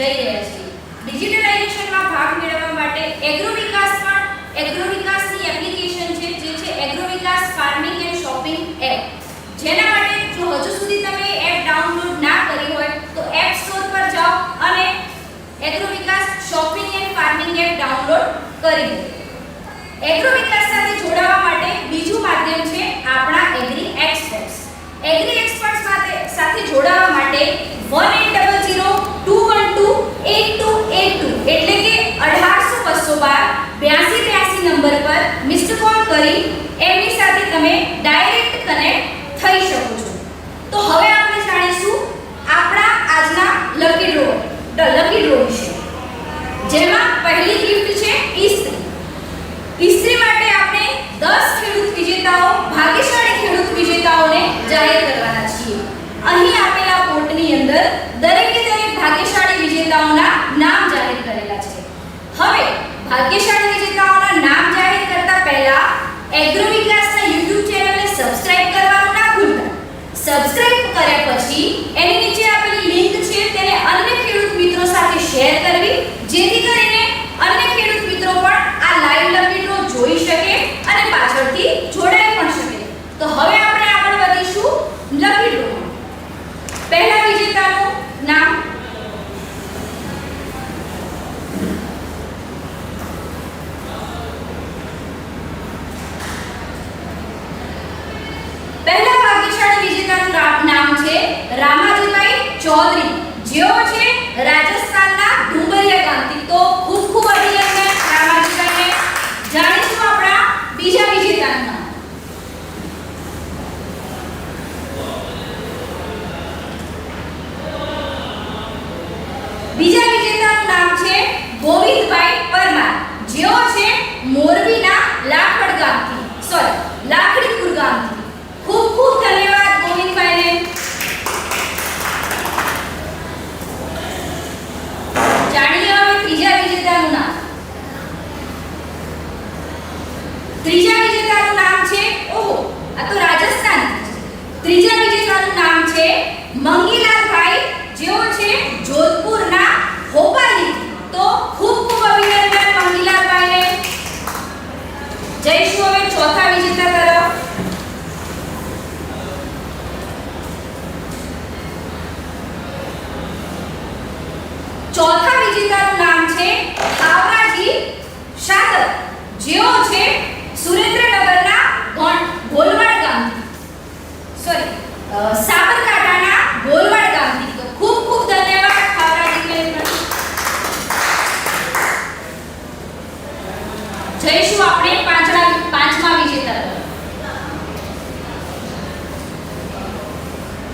જઈ રહ્યા છીએ. ડિજિટલાઇઝેશનમાં ભાગ મેળવવા માટે એગ્રો વિકાસ પણ એગ્રો વિકાસની એપ્લિકેશન છે, જે છે agro Vikas farming and shopping app જેના માટે જો હજુ સુધી તમે એપ ડાઉનલોડ ના કરી હોય, તો એપ સ્ટોર પર જાઓ અને agro Vikas shopping and farming app download કરી લો. એગ્રો વિકાસ સાથે જોડાવા માટે બીજું માધ્યમ છે આપણા એગ્રી એક્સપર્ટ્સ એગ્રી એક્સપર્ટ્સ સાથે સાથે જોડાવા માટે 1800 ગોવિંદભાઈ પરમાર જેઓ છે મોરબીના લાખડ ગામથી. છે હાવરાથી શાદર, જેઓ છે સુરેન્દ્રનગરના ગોણ, ગોલવાડ ગામથી. સોરી સાબરકાંઠાના ગોલવાડ ગામથી. તો ખૂબ ખૂબ ધન્યવાદ હાવરાજીને જઈશું આપણે પાંચમા પાંચમા વિજેતા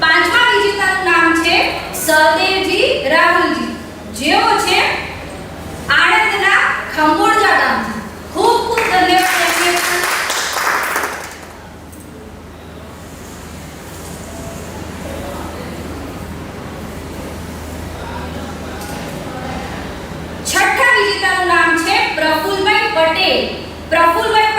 પાંચમા વિજેતાનું નામ છે સહદેવજી રાહુલજી. જેઓ છે કંબોડજા ડાન્સ ખૂબ ખૂબ ધન્યવાદ છઠ્ઠા વિજેતાનું નામ છે પ્રફુલભાઈ પટેલ. પ્રફુલભાઈ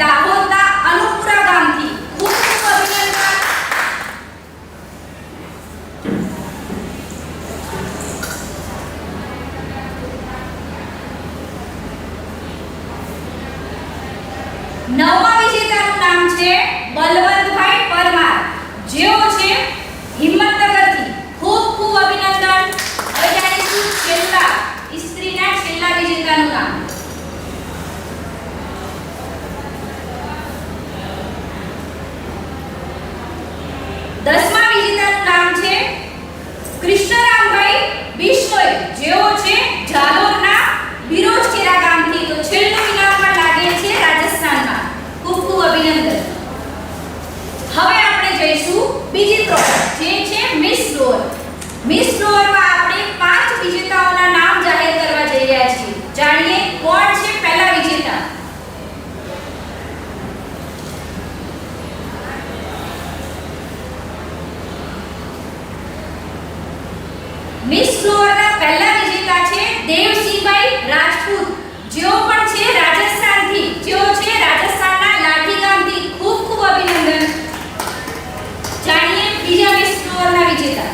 大婚。જેઓ છે, જાલોરના બિરોજકેરા ગામથી, તો છેલ્લું ઇનામ પણ લાગે છે રાજસ્થાનમાં. ખૂબ ખૂબ અભિનંદન. હવે આપણે જઈશું બીજી પ્રોડક્ટ જે છે મિસ ડોર મિસ ડોરમાં આપણે પાંચ વિજેતાઓના નામ જાહેર કરવા જઈ રહ્યા છીએ. જાણીએ કોણ છે પહેલા વિજેતા? મિસ ફ્લોર કેશીભાઈ રાજપૂત જેઓ પણ છે રાજસ્થાનથી જેઓ છે રાજસ્થાનના લાઠી ગામથી ખૂબ ખૂબ અભિનંદન જાણીએ બીજા બેસ્ટ સ્કોરના વિજેતા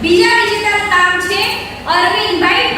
બીજા વિજેતાનું નામ છે અરવિંદભાઈ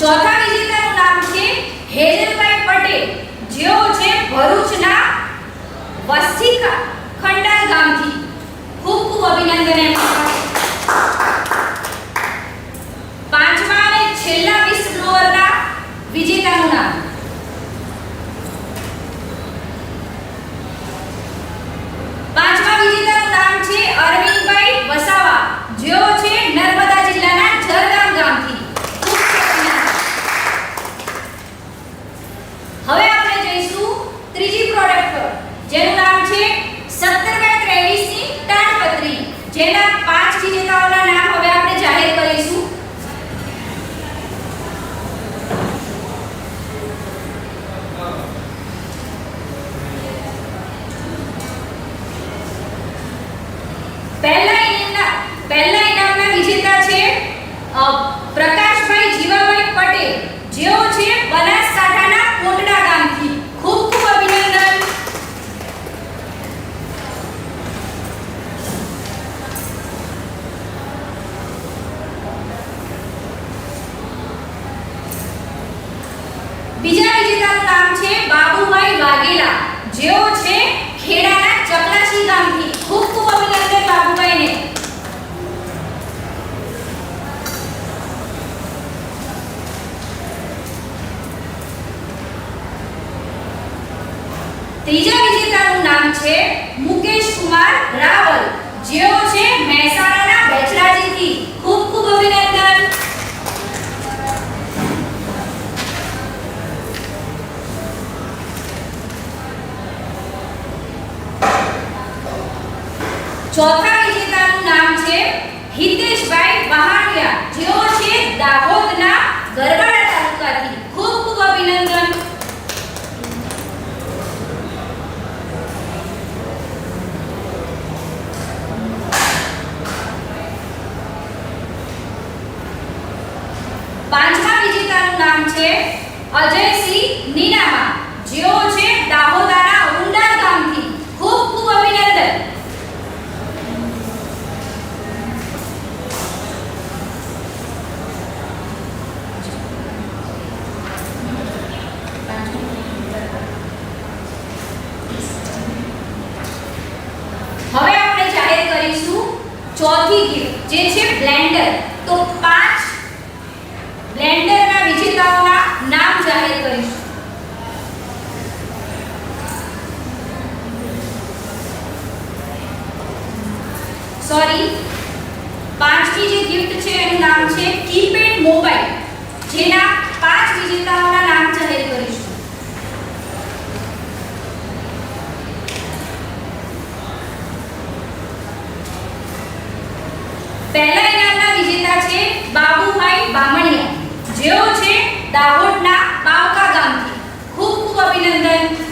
ચોથા વિજેતાનું નામ છે હેજલભાઈ પટેલ. જેઓ છે ભરૂચના વસ્તિકા ખંડાલ ગામથી. ખૂબ ખૂબ અભિનંદન એમને પાંચમા અને છેલ્લા વીસ ફ્લોરના વિજેતાનું નામ. પાંચમા વિજેતાનું નામ છે અરવિંદભાઈ વસાવા. જેઓ છે નર્મદા જિલ્લાના જરગામ ગામથી ખૂબ ખૂબ અભિનંદન. હવે આપણે જઈશું ત્રીજી પ્રોડક્ટ પર જેનું નામ છે 17 બાય 23 ની તાડપત્રી. જેના પાંચ વિજેતાઓના નામ હવે આપણે જાહેર કરીશું પહેલા ઇનામના પહેલા ઇનામના વિજેતા છે અ, પ્રકાશભાઈ જીવાભાઈ પટેલ જેઓ છે બનાસકાંઠાના કોટડા ગામથી ખૂબ ખૂબ અભિનંદન બીજા વિજેતાનું નામ છે બાબુભાઈ વાઘેલા જેઓ છે ખેડાના ચકલાસી ગામથી ખૂબ ખૂબ અભિનંદન બાબુભાઈને ત્રીજા વિજેતાનું નામ છે મુકેશ કુમાર રાવલ, જેઓ છે મહેસાણાના બેચરાજીથી ખૂબ ખૂબ અભિનંદન. ચોથા વિજેતાનું નામ છે હિતેશભાઈ વહાણિયા જેઓ છે દાહોદના ગરબાડા તાલુકાથી ખૂબ ખૂબ અભિનંદન પાંચમા વિજેતાનું નામ છે અજયસિંહ નીનામા. જેઓ છે દાહોદાના ઉંડા ગામથી ખૂબ ખૂબ અભિનંદન હવે આપણે જાહેર કરીશું ચોથી ગિફ્ટ જે છે બ્લેન્ડર તો પાંચ બ્લેન્ડરના વિજેતાઓના નામ જાહેર કરીશું સોરી પાંચમી જે ગિફ્ટ છે એનું નામ છે કીપેડ મોબાઈલ જેના પાંચ વિજેતાઓના નામ જાહેર કરીશું. પહેલા ઇનામના વિજેતા છે બાબુભાઈ બામણિયા. જેઓ છે દાહોદના બાવકા ગામથી. ખૂબ ખૂબ અભિનંદન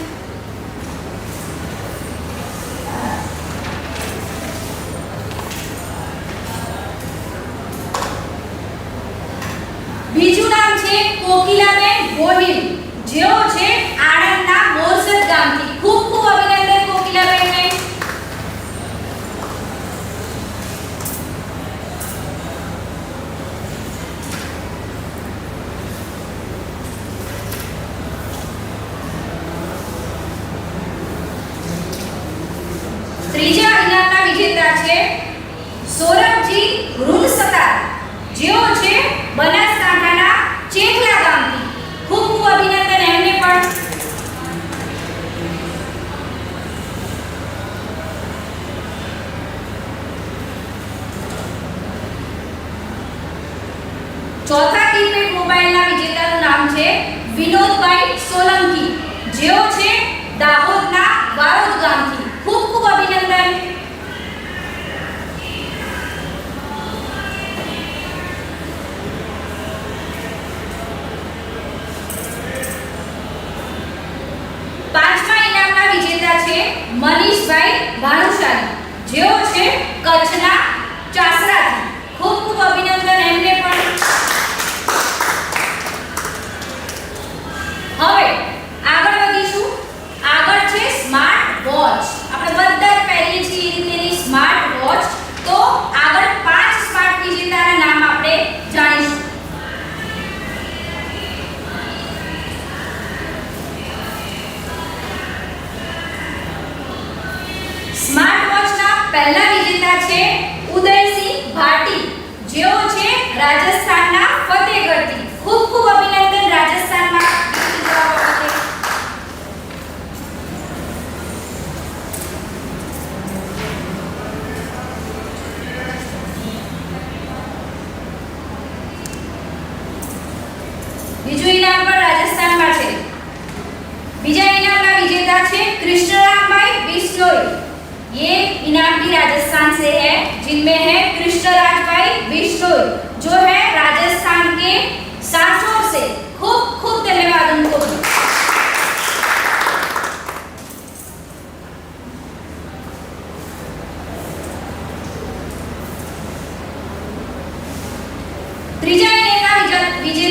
બીજું નામ છે કોકિલાબેન ગોહિલ જેઓ છે આણંદના મોરસદ ગામથી ખૂબ ખૂબ અભિનંદન કોકિલાબેનને ત્રીજા ઇનામના વિજેતા છે સૌરભજી રૂનસતાર જેઓ છે બનાસકાંઠાના ચેખલા ગામથી ખૂબ ખૂબ અભિનંદન એમને પણ ચોથા કીપેડ મોબાઈલના વિજેતાનું નામ છે વિનોદભાઈ સોલંકી. જેઓ છે દાહોદના વારોદ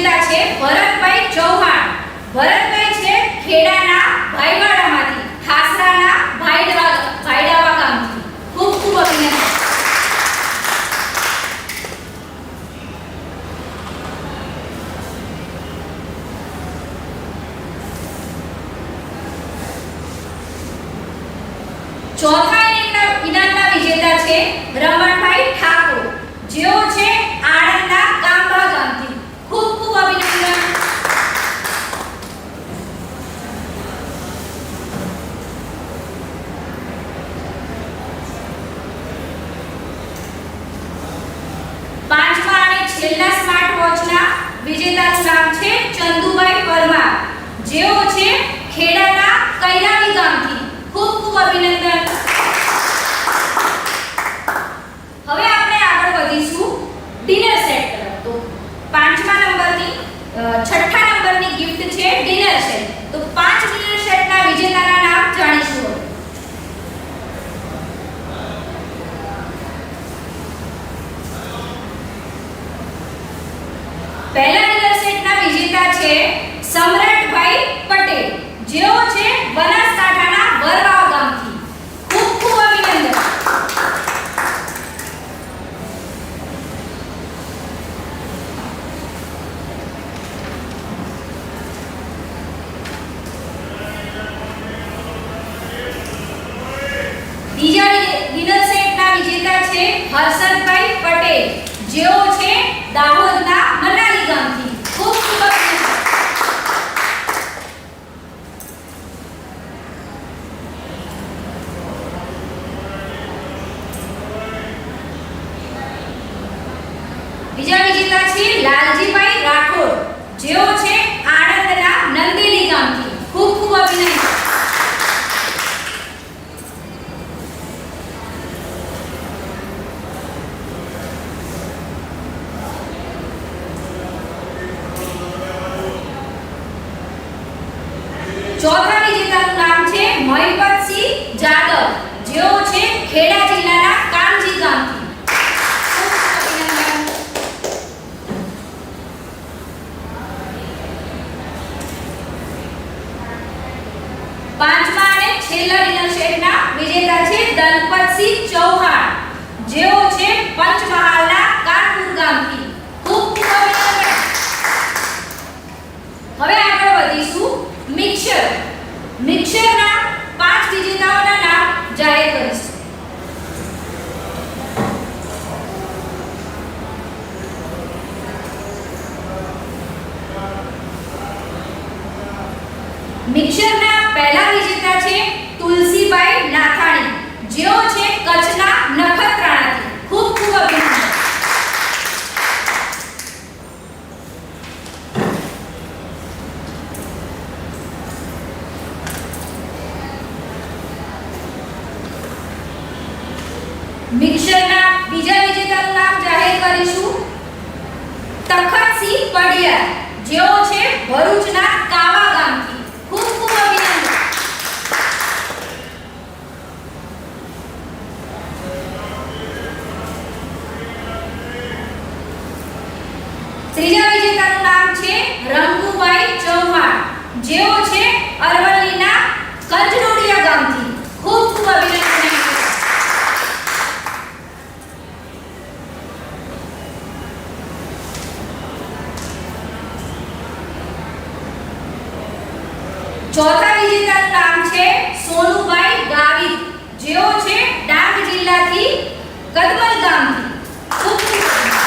વિજેતા છે ભરતભાઈ ચૌહાણ. ભરતભાઈ છે ખેડાના ભાઈવાડામાંથી ખાસરાના ભાઈડવા ભાઈડાવા ગામથી. ખૂબ ખૂબ અભિનંદન. ચોથા ઇનામના વિજેતા છે રમણભાઈ ઠાકોર જેઓ છે આણંદના કાંબા ગામથી ખૂબ ખૂબ અભિનંદન પાંચમા અને છેલ્લા સ્માર્ટ વોચના વિજેતાનું નામ છે ચંદુભાઈ પરમાર. જેઓ છે ખેડાના કૈરાવી ગામથી. ખૂબ ખૂબ અભિનંદન. હવે આપણે આગળ વધીશું ડિનર સેટ તરફ. તો પાંચમા નંબરની છઠ્ઠા નંબરની ગિફ્ટ છે ડિનર સેટ. તો પાંચ ડિનર સેટના વિજેતાના નામ જાણીશું હવે. પહેલા ડિનર સેટના વિજેતા છે સમ્રાટભાઈ પટેલ. જેઓ છે બનાસકાંઠાના વરવાવ ગામથી ખૂબ ખૂબ અભિનંદન બીજા ડિનર સેટના વિજેતા છે હર્ષદભાઈ પટેલ જેઓ છે દાહોદના મનાલી ગામથી ખૂબ ખૂબ અભિનંદન બીજા વિજેતા છે લાલજીભાઈ રાઠોડ જેઓ છે આણંદના નંદેલી ગામથી ખૂબ ખૂબ અભિનંદન ચોથા વિજેતાનું નામ છે મહિપતસિંહ જાદવ જેઓ છે ખેડા જિલ્લાના કામજી ગામથી. પાંચમા અને છેલ્લા ડિનર સેટના વિજેતા છે દલપતસિંહ ચૌહાણ જેઓ છે પંચમહાલના કાનપુર ગામથી ખૂબ ખૂબ અભિનંદન હવે આગળ વધીશું મિક્સર મિક્સરના પાંચ વિજેતાઓના નામ જાહેર કરીશું મિક્સરના પહેલા વિજેતા છે તુલસીભાઈ નાથાણી જેઓ છે કચ્છના નખત્રાણાથી ખૂબ ખૂબ અભિનંદન મિક્સરના બીજા વિજેતાનું નામ જાહેર કરીશું તખતસિંહ પડિયાર જેઓ છે ભરૂચના કાવા ગામથી ખૂબ ખૂબ અભિનંદન ત્રીજા વિજેતાનું નામ છે રંગુભાઈ ચૌહાણ જેઓ છે અરવલ્લીના કંજરોડિયા ગામથી. ખૂબ ખૂબ અભિનંદન. ચોથા વિજેતાનું નામ છે સોનુભાઈ ગાવિત. જેઓ છે ડાંગ જિલ્લાથી કદમલ ગામથી ખૂબ ખૂબ અભિનંદન.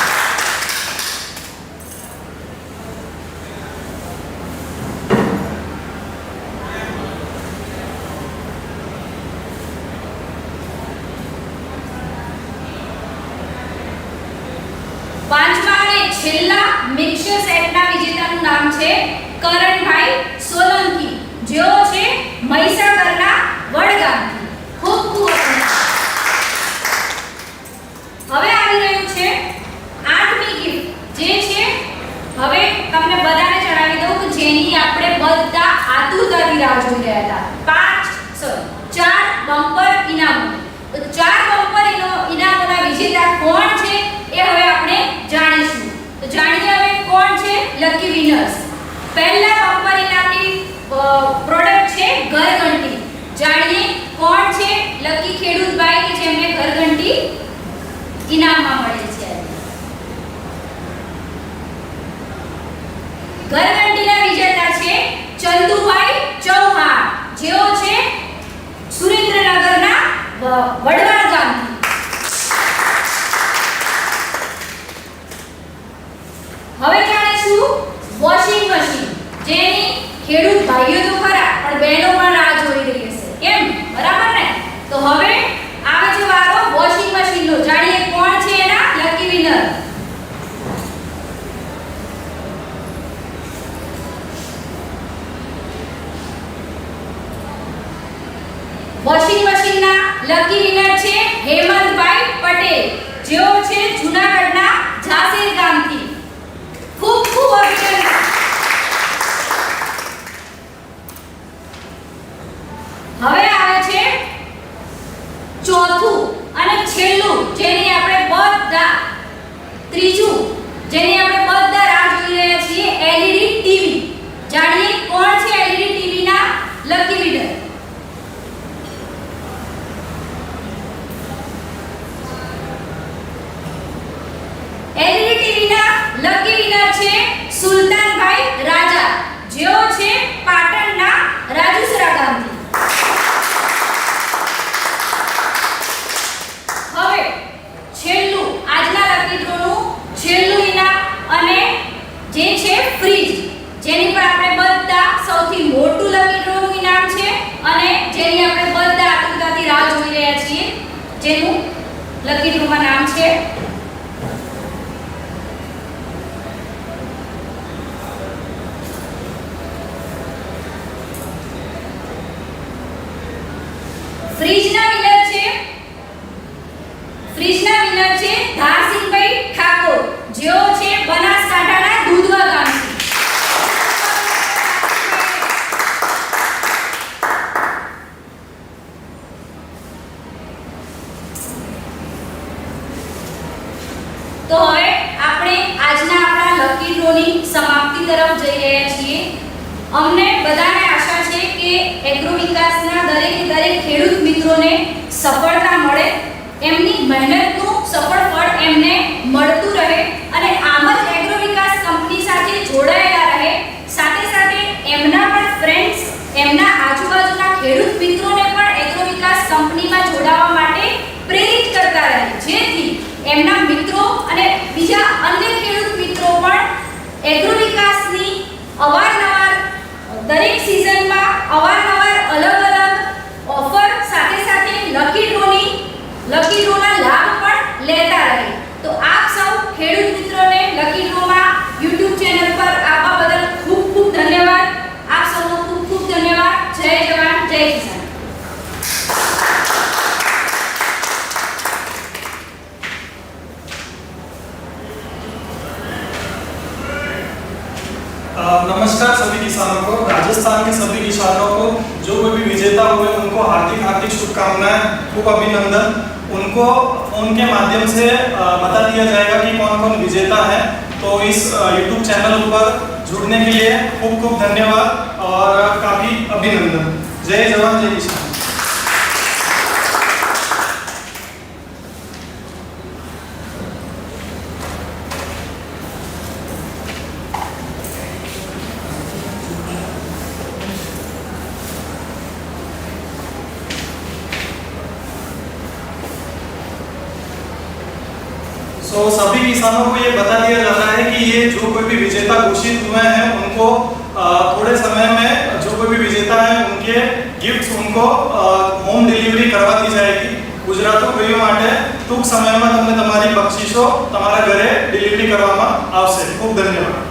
પાંચમા અને છેલ્લા મિક્સર સેટના વિજેતાનું નામ છે કરણભાઈ સોલંકી. જેઓ છે મહીસાગરના વડગામથી. ખૂબ ખૂબ. હવે આવી રહ્યું છે આઠમી ગિફ્ટ જે છે, હવે તમને બધાને જણાવી દઉં કે જેની આપણે બધા આતુરતાથી રાહ જોઈ રહ્યા હતા. પાંચ, સોરી, ચાર બમ્પર ઇનામો. તો ચાર બમ્પર ઇનો- ઇનામોના વિજેતા કોણ છે એ હવે આપણે જાણીશું. જાણીએ હવે કોણ છે? લકી વિનર્સ પહેલા બમ્પર ઇનામની પ્રોડક્ટ છે ઘરઘંટી. જાણીએ કોણ છે? લકી ખેડૂતભાઈ કે જેમને ઘરઘંટી ઇનામમાં મળે છે. ઘરઘંટીના વિજેતા છે ચંદુભાઈ ચૌહાણ. જેઓ છે સુરેન્દ્રનગરના વ- વડવાડ ગામથી હવે જાણીશું વોશિંગ મશીન જેની ખેડૂત ભાઈઓ તો ખરા, પણ બહેનો પણ રાહ જોઈ રહી હશે. કેમ? બરાબર ને? તો હવે આવે છે વારો, વોશિંગ મશીનનો. જાણીએ કોણ છે એના? લકી વિનર વોશિંગ મશીનના લકી વિનર છે હેમંતભાઈ પટેલ. જેઓ છે જૂનાગઢના ગામ ગામથી. ખૂબ ખૂબ અભિનંદન હવે આવે છે ચોથું અને છેલ્લું, જેની આપણે બધા, ત્રીજું, જેની આપણે બધા રાહ જોઈ રહ્યા છીએ એલઈડી ટીવી જાણીએ કોણ છે એલઈડી ટીવી ના લકી વિનર એલઈડી ટીવીના લકી વિનર છે સુલતાનભાઈ રાજા. જેઓ છે પાટણના રાજુસરા ગામથી હવે છેલ્લું આજના લકી ડ્રોનું છેલ્લું ઇનામ અને જે છે ફ્રીજ જેની પર આપણે બધા સૌથી મોટું લકી ડ્રોનું ઇનામ છે અને જેની આપણે બધા આતુરતાથી રાહ જોઈ રહ્યા છીએ જેનું લકી ડ્રોમાં નામ છે ફ્રીજના વિનર છે ફ્રીજના વિનર છે ધારસિંહભાઈ ઠાકોર જેઓ છે બનાસકાંઠાના દૂધવા ગામથી તો હવે આપણે આજના આપણા સમાપ્તિ તરફ જઈ રહ્યા છીએ. અમને બધાને આશા છે કે એગ્રો વિકાસના દરેક દરેક ખેડૂત મિત્રોને સફળતા મળે. એમની મહેનતનું સફળ ફળ એમને મળતું રહે અને આમ જ એગ્રો વિકાસ કંપની સાથે જોડાયેલા રહે સાથે સાથે એમના પણ ફ્રેન્ડ્સ એમના આજુબાજુના ખેડૂત મિત્રોને પણ એગ્રો વિકાસ કંપનીમાં જોડાવા માટે પ્રેરિત કરતા રહે જેથી એમના મિત્રો અને બીજા અન્ય ખેડૂત મિત્રો પણ એગ્રો વિકાસની અવારનવાર દરેક સિઝનમાં અવારનવાર અલગ किसानों को ये बता दिया जाता है कि ये जो कोई भी विजेता घोषित हुए हैं उनको अ, थोड़े समय में जो कोई भी विजेता है उनके गिफ्ट्स उनको હોમ ડિલિવરી કરવા દી જાયગી ગુજરાતી ભાઈઓ માટે ટૂંક સમયમાં તમને તમારી બક્ષિસો તમારા ઘરે ડિલિવરી કરવામાં આવશે ખૂબ ધન્યવાદ